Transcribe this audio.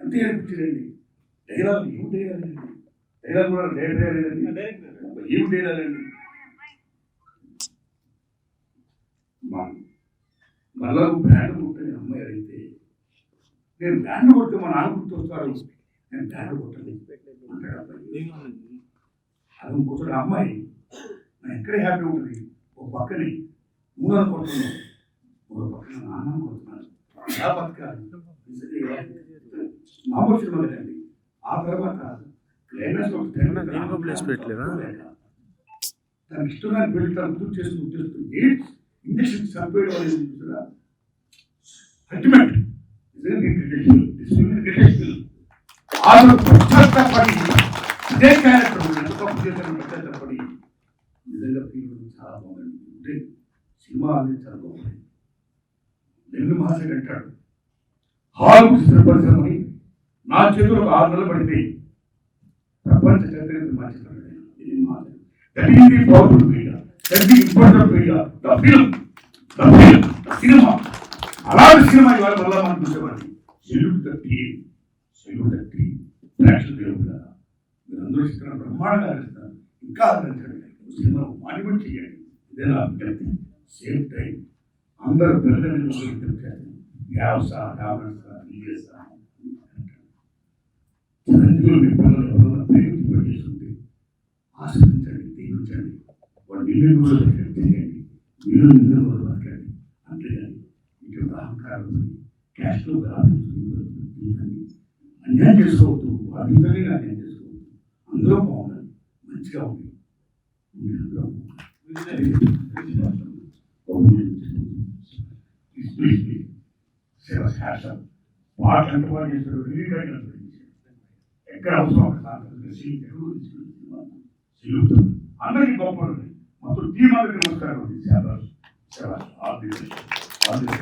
ఎంత ఏడిపించారండి డైలాగ్ ఏం డైలాగ్ అండి. డైలాగ్ కూడా డైలాగ్ అండి ఏం డైలాగ్ అండి. మళ్ళా బ్యాండ్ కొట్టని అమ్మాయి అయితే నేను బ్యాండ్ కొడితే మా నాన్న గుర్తొస్తారు? నేను బ్యాండ్ కొట్టలేదు అది ఇంకొకటి అమ్మాయి. నేను ఎక్కడే హ్యాపీ ఉంటుంది? ఒక పక్కని మూడో కొడుతున్నాను. ఒక పక్కన నాన్న కొడుతున్నాను బతకాలి కదండి ఆ తర్వాత place పెట్టలేదా? తన ఇష్టమైన పెళ్ళి తను గుర్తు చేసుకుని చేస్తూ ఎయిడ్స్ ఇంజక్షన్ చంపేయడం అనేది చూసారా? అల్టిమేట్. ఆమె పశ్చాత్తపడి ఇదే క్యారెక్టర్ తప్పు చేసిన పశ్చాత్తపడి. నిజంగా ఫీల్ చాలా బాగుంది. అంటే సినిమా అనేది చాలా బాగుంది. నెల్లు మహాశయుడు అంటాడు. హాల్ సిద్ధపరచమని నా చేతులు ఒక ఆరు నెలలు పడితే ప్రపంచ చరిత్ర మార్చుతాడు ఇది మహాశయుడు that is the powerful media that the important media the film the film cinema అలాంటి సినిమా ఇవాళ మళ్ళా మనం చూసేవాడిని salute the team salute the team ప్రేక్షకులు దేవుడు కదా మీరు అందరూ చిత్రం బ్రహ్మాండంగా ఆదరిస్తారు ఇంకా ఆదరించండి సినిమా మానిమెంట్ చేయండి ఇదే నా అభ్యర్థి సేమ్ టైం అందరూ పిల్లలని వ్యావస రావణ ఈఎస్ వాళ్ళు నిన్ను రోజులు చేయండి మీరు నిన్ను రోజులు మాట్లాడండి అంతేగాని ఇక్కడ అహంకారం క్యాస్ట్లో జీవితాన్ని అన్యాయం చేసుకోవద్దు. వాళ్ళందరినీ అన్యాయం చేసుకోవద్దు. అందరూ బాగుండాలి. మంచిగా ఉంది అందరూ సేవ శాస్త్రం పాటలు ఎంత బాగా చేస్తారు రిలీజ్ ఎక్కడ అవసరం అక్కడ సాధన అందరికీ గొప్ప టీం అందరికీ నమస్కారం ఆర్థిక ఆర్థిక